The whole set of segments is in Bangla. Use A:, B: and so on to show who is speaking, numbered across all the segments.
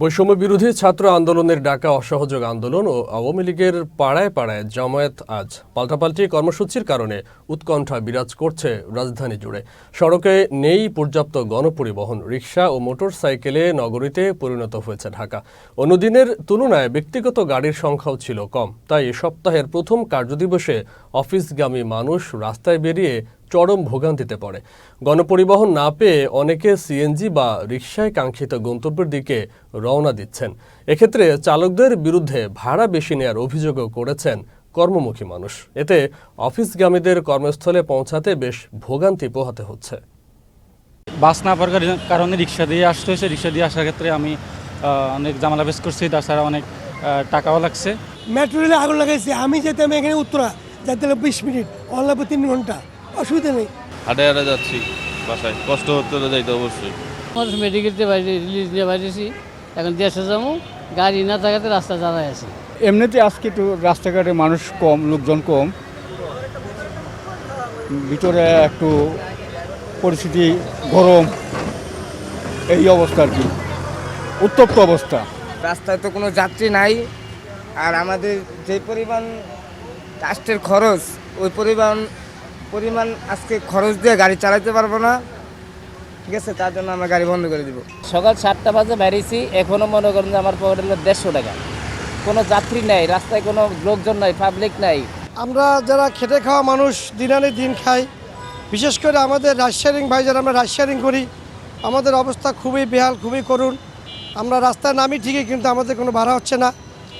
A: বৈষম্য বিরোধী ছাত্র আন্দোলনের ডাকা অসহযোগ আন্দোলন ও আওয়ামী লীগের পাড়ায় পাড়ায় জামায়াত আজ পাল্টাপাল্টি কর্মসূচির কারণে উৎকণ্ঠা বিরাজ করছে রাজধানী জুড়ে। সড়কে নেই পর্যাপ্ত গণপরিবহন, রিক্সা ও মোটর সাইকেলে নগরীতে পরিণত হয়েছে ঢাকা। অন্যদিনের তুলনায় ব্যক্তিগত গাড়ির সংখ্যাও ছিল কম। তাই এ সপ্তাহের প্রথম কার্যদিবসে অফিসগামী মানুষ রাস্তায় বেরিয়ে চরম ভোগান্তিতে পড়ে। গণপরিবহন না পেয়ে অনেকে সিএনজি বা রিকশায় কাঙ্ক্ষিত গন্তব্যের দিকে রওনা দিচ্ছেন। এক্ষেত্রে চালকদের বিরুদ্ধে ভাড়া বেশি নেয়ার অভিযোগও করেছেন কর্মমুখী মানুষ। এতে অফিসগামীদের কর্মস্থলে পৌঁছাতে বেশ ভোগান্তি পোহাতে হচ্ছে।
B: বাস না পাওয়ার কারণে- রিক্সা দিয়ে আসতে হয়েছে। রিক্সা দিয়ে আসার ক্ষেত্রে আমি অনেক জামালা ফেস করছি। তাছাড়া অনেক টাকাও লাগছে।
C: মেট্রো রেলে আগুন লাগাইছে। আমি যেতাম এখানে উত্তরা হলো বিশ মিনিট অনলাইনে তিন ঘণ্টা। অসুবিধা নেই।
D: হাটে হাটে যাচ্ছি বাসায়। কষ্ট হতে হলে যাইতে অবশ্যই।
E: মানুষ মেডিকেলতে বাইরে রিলিজ দিয়ে বাইরেছি এখন দেশে যাব গাড়ি না থাকাতে রাস্তা দাঁড়ায় আছে।
F: এমনিতে আজকে একটু রাস্তাঘাটে মানুষ কম লোকজন কম। ভিতরে একটু পরিস্থিতি গরম। এই অবস্থা আর কি। উত্তপ্ত অবস্থা।
G: রাস্তায় তো কোনো যাত্রী নাই। আর আমাদের যে পরিমাণ রাষ্ট্রের খরচ ওই পরিমাণ পরিমাণ আজকে খরচ দিয়ে গাড়ি চালাতে পারব না। ঠিক আছে তার জন্য আমরা গাড়ি বন্ধ করে দিব।
H: সকাল সাতটা বাজে বেরিয়েছি এখনও মনে করেন যে আমার পকেটে হলো দেড়শো টাকা। কোনো যাত্রী নাই রাস্তায় কোনো লোকজন নাই পাবলিক নাই।
C: আমরা যারা খেটে খাওয়া মানুষ দিন আনে দিন খাই বিশেষ করে আমাদের রাজশারিং ভাই যারা আমরা রাজশারিং করি আমাদের অবস্থা খুবই বেহাল খুবই করুণ। আমরা রাস্তায় নামি ঠিকই কিন্তু আমাদের কোনো ভাড়া হচ্ছে না।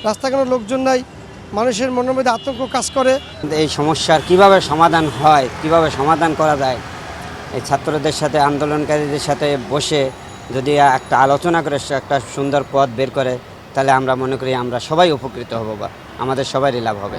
C: রাস্তায় কোনো লোকজন নাই। মানুষের মনের মধ্যে আতঙ্ক কাজ করে।
I: এই সমস্যার কীভাবে সমাধান হয়, কীভাবে সমাধান করা যায়? এই ছাত্রদের সাথে, আন্দোলনকারীদের সাথে বসে যদি একটা আলোচনা করে, একটা সুন্দর পথ বের করে, তাহলে আমরা মনে করি আমরা সবাই উপকৃত হব বা আমাদের সবারই লাভ হবে।